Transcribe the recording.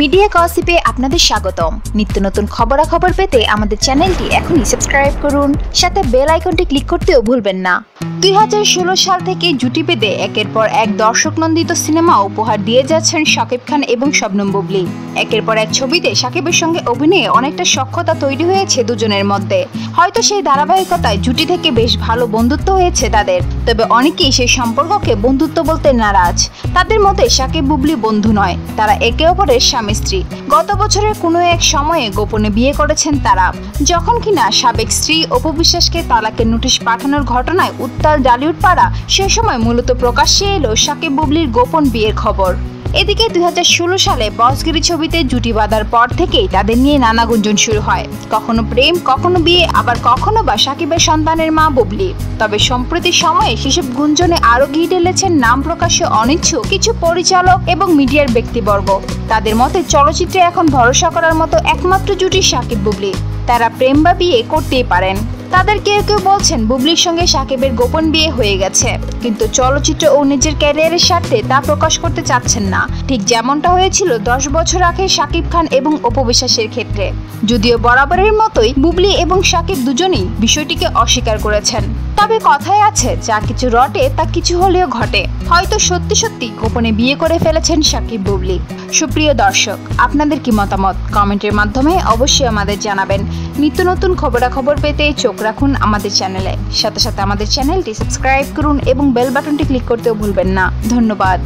Media গসিপে আপনাদের স্বাগতম। নিত্য নতুন খবরাখবর পেতে আমাদের চ্যানেলটি এখনই সাবস্ক্রাইব করুন, সাথে বেল আইকনটি ক্লিক করতেও ভুলবেন না। দুই সাল থেকে জুটি বেঁধে একের পর এক দর্শক নন্দিত সিনেমা উপহার দিয়ে যাচ্ছেন শাকিব খান এবং শবনম বুবলি। একের পর এক ছবিতে শাকিবের সঙ্গে অভিনয়ে অনেকটা সক্ষতা তৈরি হয়েছে দুজনের মধ্যে। হয়তো সেই ধারাবাহিকতায় জুটি থেকে বেশ ভালো বন্ধুত্ব হয়েছে তাদের। তবে অনেকেই সেই সম্পর্ককে বন্ধুত্ব বলতে নারাজ। তাদের মতে শাকিব বুবলি বন্ধু নয়, তারা একে অপরের স্বামী স্ত্রী। গত বছরের কোনো এক সময়ে গোপনে বিয়ে করেছেন তারা। যখন কিনা সাবেক স্ত্রী অপু বিশ্বাসকে তালাকের নোটিশ পাঠানোর ঘটনায় উত্তাল ডালিউড পাড়া সে সময় মূলত প্রকাশ্যে এলো সাকিব বুবলির গোপন বিয়ের খবর। এদিকে দুই হাজার ষোলো সালে বসগিরি ছবিতে জুটি বাঁধার পর থেকেই তাদের নিয়ে নানা গুঞ্জন শুরু হয়। কখনো প্রেম, কখনো বিয়ে, আবার কখনো বা সাকিবের সন্তানের মা বুবলি। তবে সম্প্রতি সময়ে সেসব গুঞ্জনে আরও ঘি ঢেলেছেন নাম প্রকাশে অনিচ্ছুক কিছু পরিচালক এবং মিডিয়ার ব্যক্তিবর্গ। তাদের মতে চলচ্চিত্রে এখন ভরসা করার মতো একমাত্র জুটি সাকিব বুবলি। তারা প্রেম বা বিয়ে করতেই পারেন। তাদের কেউ কেউ বলছেন বুবলির সঙ্গে সাকিবের গোপন বিয়ে হয়ে গেছে। কিন্তু চলচ্চিত্র ও নিজের ক্যারিয়ারের স্বার্থে তা প্রকাশ করতে চাচ্ছেন না। ঠিক যেমনটা হয়েছিল দশ বছর আগে সাকিব খান এবং অপবিশ্বাসের ক্ষেত্রে। যদিও বরাবরের মতোই বুবলি এবং সাকিব দুজনেই বিষয়টিকে অস্বীকার করেছেন। তবে কথায় আছে, যা কিছু রটে তা কিছু হলেও ঘটে। হয়তো সত্যি সত্যি গোপনে বিয়ে করে ফেলেছেন সাকিব, বুবলি। সুপ্রিয় দর্শক, আপনাদের কি মতামত? কমেন্টের মাধ্যমে অবশ্যই আমাদের জানাবেন। নিত্য নতুন খবরাখবর পেতে চোখ রাখুন আমাদের চ্যানেলে। সাথে সাথে আমাদের চ্যানেলটি সাবস্ক্রাইব করুন এবং বেল বাটনটি ক্লিক করতেও ভুলবেন না। ধন্যবাদ।